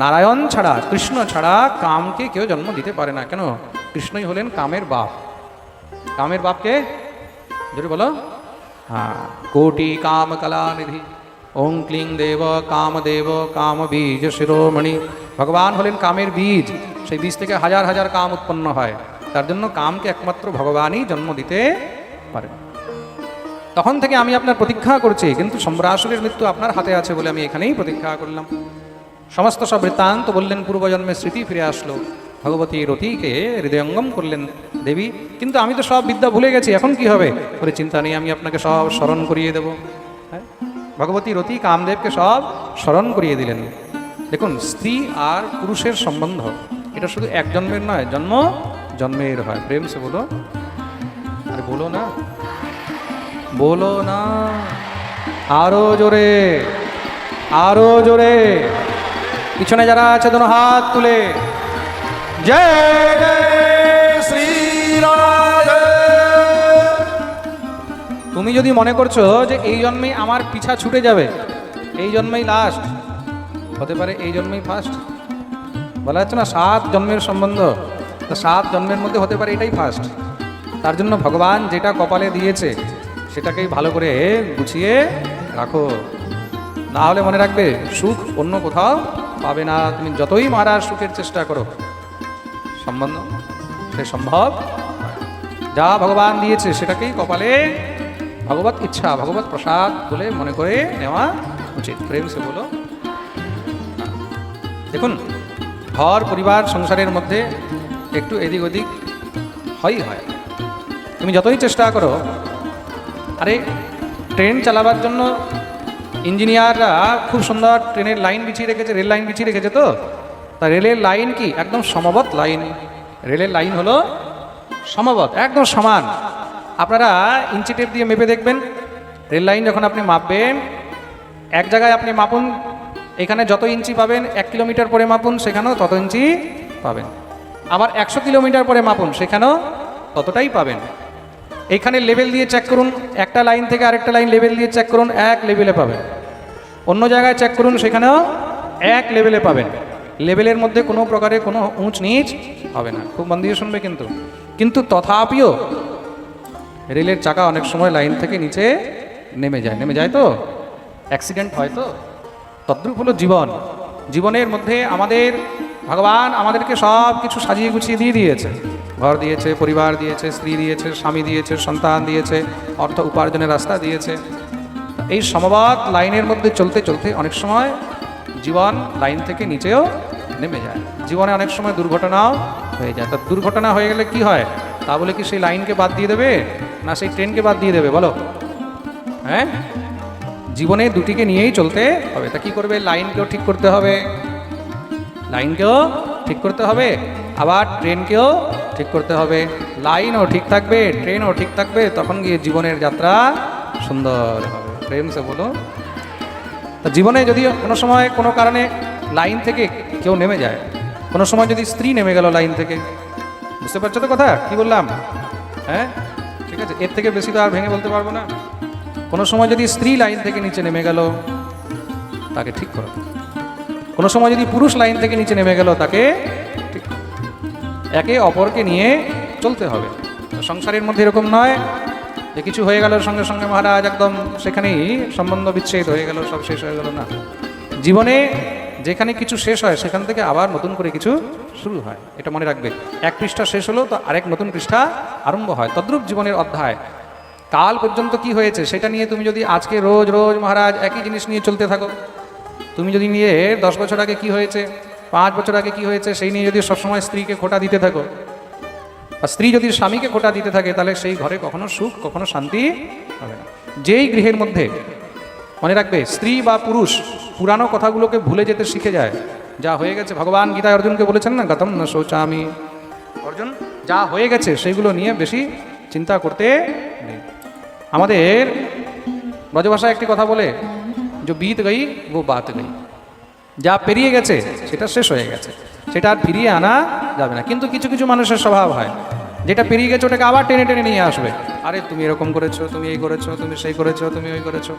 নারায়ণ ছাড়া, কৃষ্ণ ছাড়া কামকে কেউ জন্ম দিতে পারে না। কেন? কৃষ্ণই হলেন কামের বাপ। কামের বাপকে? যদি বলো? হ্যাঁ। কোটি কাম কলা নিধি ওং ক্লিং দেব কামদেব কাম বীজ শিরোমণি। ভগবান হলেন কামের বীজ। সেই বীজ থেকে হাজার হাজার কাম উৎপন্ন হয়। তার জন্য কামকে একমাত্র ভগবানই জন্ম দিতে পারে তখন থেকে আমি আপনার প্রতীক্ষা করছি, কিন্তু সম্রাসুরের মৃত্যু আপনার হাতে আছে বলে আমি এখানেই প্রতীক্ষা করলাম। সমস্ত সব বৃত্তান্ত বললেন পূর্বজন্মের স্মৃতি ফিরে আসলো। ভগবতী রতিকে হৃদয়ঙ্গম করলেন, দেবী, কিন্তু আমি তো সব বিদ্যা ভুলে গেছি, এখন কি হবে? করে চিন্তা নেই, আমি আপনাকে সব স্মরণ করিয়ে দেব। হ্যাঁ? ভগবতী রতি কামদেবকে সব স্মরণ করিয়ে দিলেন। দেখুন, স্ত্রী আর পুরুষের সম্বন্ধ, এটা শুধু এক জন্মের নয়, জন্ম জন্মের হয়। প্রেম সে বলো, আরে বলো না বলো না। আরও জোরে আরও জোরে। পিছনে যারা আছে, দুনো হাত তুলে। জয় শ্রী তুমি যদি মনে করছ যে এই জন্মেই আমার পিছা ছুটে যাবে, এই জন্মেই লাস্ট হতে পারে এই জন্মেই ফার্স্ট বলা যাচ্ছে না, সাত জন্মের সম্বন্ধ। তো সাত জন্মের মধ্যে হতে পারে এটাই ফার্স্ট তার জন্য ভগবান যেটা কপালে দিয়েছে, সেটাকেই ভালো করে গুছিয়ে রাখো। না হলে মনে রাখবে, সুখ অন্য কোথাও পাবে না, তুমি যতই মারার সুখের চেষ্টা করো। সম্বন্ধ? সে সম্ভব? যা ভগবান দিয়েছে সেটাকেই কপালে ভগবত ইচ্ছা, ভগবত প্রসাদ বলে মনে করে নেওয়া উচিত। প্রেম সে বলো। দেখুন, ঘর, পরিবার, সংসারের মধ্যে একটু এদিক ওদিক হয়ই হয়। তুমি যতই চেষ্টা করো, আরে, ট্রেন চালাবার জন্য ইঞ্জিনিয়াররা খুব সুন্দর ট্রেনের লাইন বিছিয়ে রেখেছে, রেল লাইন বিছিয়ে রেখেছে তো? তা রেলের লাইন কি? একদম সমবত লাইন। রেলের লাইন হলো সমবত একদম সমান। আপনারা ইঞ্চি টেপ দিয়ে মেপে দেখবেন। রেল লাইন যখন আপনি মাপবেন, এক জায়গায় আপনি মাপুন, এখানে যত ইঞ্চি পাবেন, এক কিলোমিটার পরে মাপুন, সেখানেও তত ইঞ্চি পাবেন। আবার একশো কিলোমিটার পরে মাপুন, সেখানেও ততটাই পাবেন। এইখানে লেভেল দিয়ে চেক করুন, একটা লাইন থেকে আরেকটা লাইন লেভেল দিয়ে চেক করুন, এক লেভেলে পাবেন। অন্য জায়গায় চেক করুন, সেখানেও এক লেভেলে পাবেন। লেভেলের মধ্যে কোনো প্রকারে কোনো উঁচ নিচ হবে না। খুব মন দিয়ে শুনবে কিন্তু। কিন্তু তথাপিও রেলের চাকা অনেক সময় লাইন থেকে নিচে নেমে যায়। নেমে যায় তো? অ্যাক্সিডেন্ট হয় তো? তদ্রূপ হলো জীবন। জীবনের মধ্যে আমাদের ভগবান আমাদেরকে সব কিছু সাজিয়ে গুছিয়ে দিয়ে দিয়েছে। ঘর দিয়েছে, পরিবার দিয়েছে, স্ত্রী দিয়েছে, স্বামী দিয়েছে, সন্তান দিয়েছে, অর্থ উপার্জনের রাস্তা দিয়েছে। এই সমবাদ লাইনের মধ্যে চলতে চলতে অনেক সময় জীবন লাইন থেকে নিচেও নেমে যায়। জীবনে অনেক সময় দুর্ঘটনাও হয়ে যায়। তা দুর্ঘটনা হয়ে গেলে কি হয়? তা বলে কি সেই লাইনকে বাদ দিয়ে দেবে? না সেই ট্রেনকে বাদ দিয়ে দেবে? বলো। হ্যাঁ? জীবনে দুটিকে নিয়েই চলতে হবে। তা কি করবে? লাইনকেও ঠিক করতে হবে। লাইনকেও ঠিক করতে হবে। আবার ট্রেনকেও ঠিক করতে হবে। লাইনও ঠিক থাকবে, ট্রেনও ঠিক থাকবে, তখন গিয়ে জীবনের যাত্রা সুন্দর হবে। প্রেম সে বলো। তা জীবনে যদি কোনো সময় কোনো কারণে লাইন থেকে কেউ নেমে যায়, কোনো সময় যদি স্ত্রী নেমে গেল লাইন থেকে, বুঝতে পারছ তো কথা? কি বললাম? হ্যাঁ? ঠিক আছে, এর থেকে বেশি তো আর ভেঙে বলতে পারব না। কোনো সময় যদি স্ত্রী লাইন থেকে নিচে নেমে গেল, তাকে ঠিক করো। কোনো সময় যদি পুরুষ লাইন থেকে নিচে নেমে গেল, তাকে। একে অপরকে নিয়ে চলতে হবে। সংসারের মধ্যে এরকম নয় যে কিছু হয়ে গেল সঙ্গে সঙ্গে মহারাজ একদম সেখানেই সম্বন্ধ বিচ্ছেদ হয়ে গেল, সব শেষ হয়ে গেল, না। জীবনে যেখানে কিছু শেষ হয়, সেখান থেকে আবার নতুন করে কিছু শুরু হয়। এটা মনে রাখবে। এক পৃষ্ঠা শেষ হলো তো আরেক নতুন পৃষ্ঠা আরম্ভ হয়। তদ্রূপ জীবনের অধ্যায়। কাল পর্যন্ত কি হয়েছে সেটা নিয়ে তুমি যদি আজকে রোজ রোজ মহারাজ একই জিনিস নিয়ে চলতে থাকো, তুমি যদি নিয়ে দশ বছর আগে কি হয়েছে পাঁচ বছর আগে কি হয়েছে, সেই নিয়ে যদি সবসময় স্ত্রীকে খোটা দিতে থাকো আর স্ত্রী যদি স্বামীকে খোটা দিতে থাকে, তাহলে সেই ঘরে কখনো সুখ, কখনো শান্তি হবে না। যেই গৃহের মধ্যে, মনে রাখবে, স্ত্রী বা পুরুষ পুরানো কথাগুলোকে ভুলে যেতে শিখে যায়, যা হয়ে গেছে, ভগবান গীতায় অর্জুনকে বলেছেন না, গতম না শৌচামি। অর্জুন, যা হয়ে গেছে, সেইগুলো নিয়ে বেশি চিন্তা করতে নেই। আমাদের ব্রজভাষায় একটি কথা বলে, যে বিত গই ও বাত গই যা পেরিয়ে গেছে, সেটা শেষ হয়ে গেছে। সেটা আর ফিরিয়ে আনা যাবে না। কিন্তু কিছু কিছু মানুষের স্বভাব হয়। যেটা পেরিয়ে গেছে, ওটাকে আবার টেনে টেনে নিয়ে আসবে। আরে, তুমি এরকম করেছ, তুমি এই করেছ, তুমি সেই করেছ, তুমি ওই করেছ।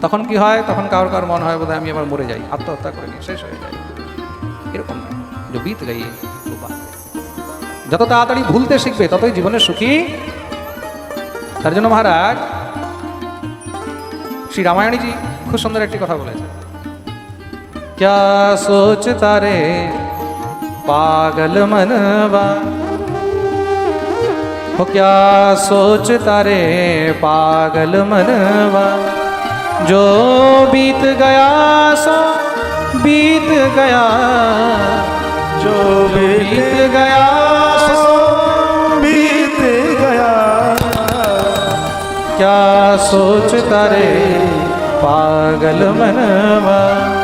তখন কি হয়? তখন কারোর কারোর মন হয় বোধহয় আমি আবার মরে যাই। আত্মহত্যা করে নিয়ে শেষ হয়ে যাই এরকম যে বিত গাই যত তাড়াতাড়ি ভুলতে শিখবে, ততই জীবনে সুখী। তার জন্য মহারাজ, শ্রী রামায়ণীজি খুব সুন্দর একটি কথা বলেছে क्या सोचता रे पागल मनवा? हो क्या सोचता रे पागल मनवा? जो बीत गया सो, बीत गया। जो बीत गया सो, बीत गया। क्या सोचता रे पागल मनवा?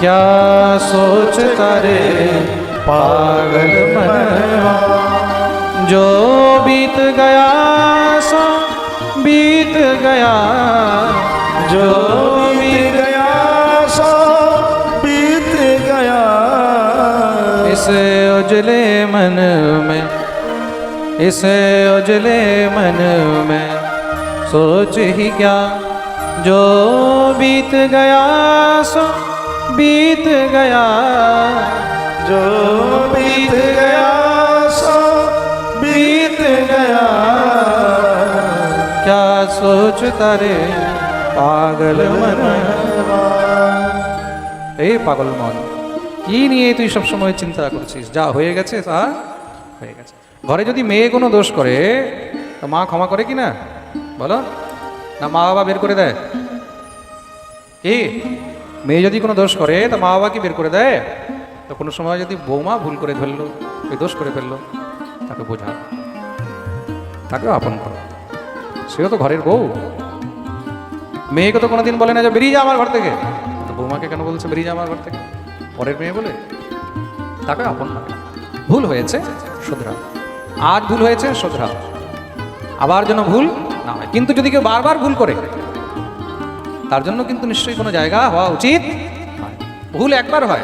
क्या सोचता रे पागल मनवा जो बीत गया सो बीत गया। जो बीत गया सो बीत गया। इस उजले मन में, इस उजले मन में सोच ही क्या? जो बीत गया सो बीत गया जो बीत गया सो बीत गया क्या सोचता रे পাগল মন এই পাগল মন কি নিয়ে তুই সব সময় চিন্তা করছিস যা হয়ে গেছে তা হয়ে গেছে ঘরে যদি মেয়ে কোনো দোষ করে তো মা ক্ষমা করে কি না বলো না মা বাবা বের করে দেয় কি মেয়ে যদি কোনো দোষ করে, তা মা বাবাকে বের করে দেয়। তো কোনো সময় যদি বৌমা ভুল করে ফেলল ওই দোষ করে ফেলল, তাকে বোঝা। তাকেও আপন করো। সেও তো ঘরের বউ। মেয়েকে তো কোনোদিন বলে না যে, বেরিয়ে যা আমার ঘর থেকে। তো বৌমাকে কেন বলছে, বেরিয়ে যা আমার ঘর থেকে? পরের মেয়ে বলে, তাকে আপন মানে ভুল হয়েছে শুধরাও আজ ভুল হয়েছে শুধরাও আবার যেন ভুল না হয়। কিন্তু যদি কেউ বারবার ভুল করে তার জন্য কিন্তু নিশ্চয়ই কোনো জায়গা হওয়া উচিত ভুল একবার হয়।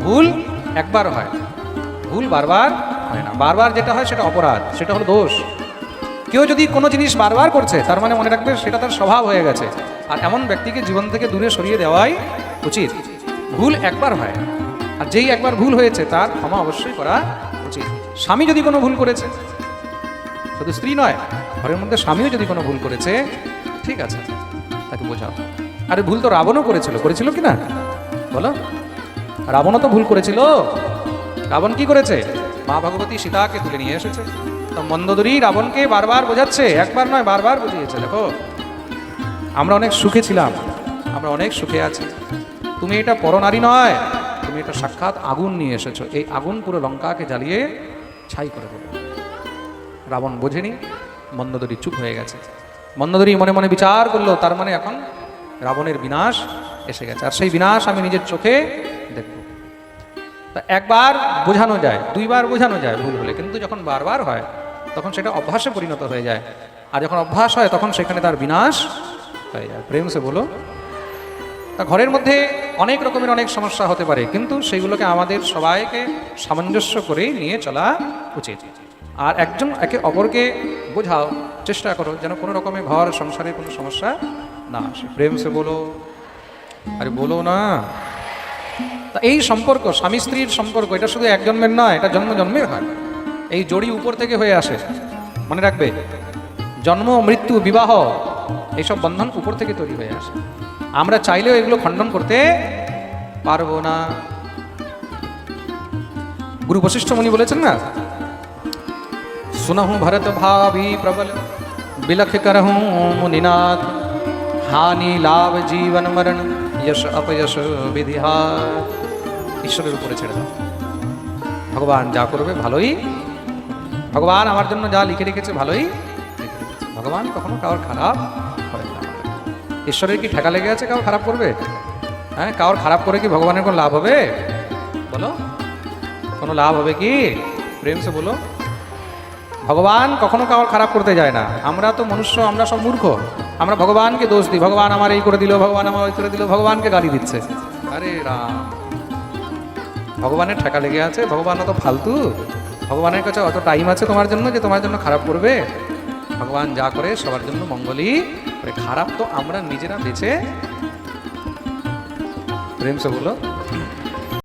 ভুল একবার হয়। ভুল বারবার হয় না। বারবার যেটা হয় সেটা অপরাধ, সেটা হলো দোষ। কেউ যদি কোনো জিনিস বারবার করছে, তার মানে মনে রাখবে সেটা তার স্বভাব হয়ে গেছে। আর এমন ব্যক্তিকে জীবন থেকে দূরে সরিয়ে দেওয়াই উচিত। ভুল একবার হয়। আর যেই একবার ভুল হয়েছে, তার ক্ষমা অবশ্যই করা উচিত। স্বামী যদি কোনো ভুল করেছে, শুধু স্ত্রী নয়, ঘরের মধ্যে স্বামীও যদি কোনো ভুল করেছে, ঠিক আছে। তাকে বোঝাও। আরে ভুল তো রাবণও করেছিল করেছিল কি না? বলো। রাবণও তো ভুল করেছিল। রাবণ কি করেছে? মা ভগবতী সীতাকে তুলে নিয়ে এসেছে। তো মন্দোদরী রাবণকে বারবার বোঝাচ্ছে, একবার নয়, বারবার বুঝিয়েছে, দেখো। আমরা অনেক সুখে ছিলাম, আমরা অনেক সুখে আছি। তুমি এটা পরনারী নয়, তুমি এটা সাক্ষাৎ আগুন নিয়ে এসেছ। এই আগুন পুরো লঙ্কাকে জ্বালিয়ে ছাই করে দেবে। রাবণ বোঝেনি, মন্দোদরী চুপ হয়ে গেছে। মন্দোদরী মনে মনে বিচার করল, তার মানে এখন রাবণের বিনাশ এসে গেছে। আর সেই বিনাশ আমি নিজের চোখে দেখব। তা একবার বোঝানো যায়, দুইবার বোঝানো যায় ভুল হলে। কিন্তু যখন বারবার হয়, তখন সেটা অভ্যাসে পরিণত হয়ে যায়। আর যখন অভ্যাস হয়, তখন সেখানে তার বিনাশ হয়ে যায়। প্রেম সে বলো, তা ঘরের মধ্যে অনেক রকমের অনেক সমস্যা হতে পারে, কিন্তু সেইগুলোকে আমাদের সবাইকে সামঞ্জস্য করেই নিয়ে চলা উচিত। আর একজন একে অপরকে বোঝাও চেষ্টা করো যেন কোনো রকমে ঘর, সংসারে কোনো সমস্যা না আসে। প্রেম সে বলো, আরে বলো না। তা এই সম্পর্ক, স্বামী স্ত্রীর সম্পর্ক, এটা শুধু এক জন্মের নয় এটা জন্ম জন্মের হয়। এই জড়ি উপর থেকে হয়ে আসে। মনে রাখবে, জন্ম, মৃত্যু, বিবাহ, এইসব বন্ধন উপর থেকে তৈরি হয়ে আসে। আমরা চাইলেও এগুলো খণ্ডন করতে পারব না। গুরু বশিষ্ঠ মুনি বলেছেন না सुनहु भरत भाभी प्रबल बिलख करहूँ मुनिनाथ हानि लाभ জীবন মরণ यश अपयश বিধিহার ঈশ্বরের উপরে ছেড়ে দাও ভগবান যা করবে ভালোই ভগবান আমার জন্য যা লিখে রেখেছে ভালোই লিখে রেখেছে। ভগবান কখনো কারোর খারাপ করে না ঈশ্বরের কি ঠেকা লেগে আছে কারোর খারাপ করবে হ্যাঁ কারোর খারাপ করে কি ভগবানের কোনো লাভ হবে বলো কোনো লাভ হবে কি প্রেম সে বলো ভগবান কখনো কাউর খারাপ করতে যায় না। আমরা তো মনুষ্য, আমরা সব মূর্খ। আমরা ভগবানকে দোষ দিই। ভগবান আমার এই করে দিল, ভগবান আমার ওই করে দিল, ভগবানকে গালি দিচ্ছে। আরে রাম। ভগবানের ঠেকা লেগে আছে, ভগবান অত ফালতু। ভগবানের কাছে অত টাইম আছে তোমার জন্য যে তোমার জন্য খারাপ করবে। ভগবান যা করে সবার জন্য মঙ্গলই খারাপ তো আমরা নিজেরা বেছে প্রেম সে বলো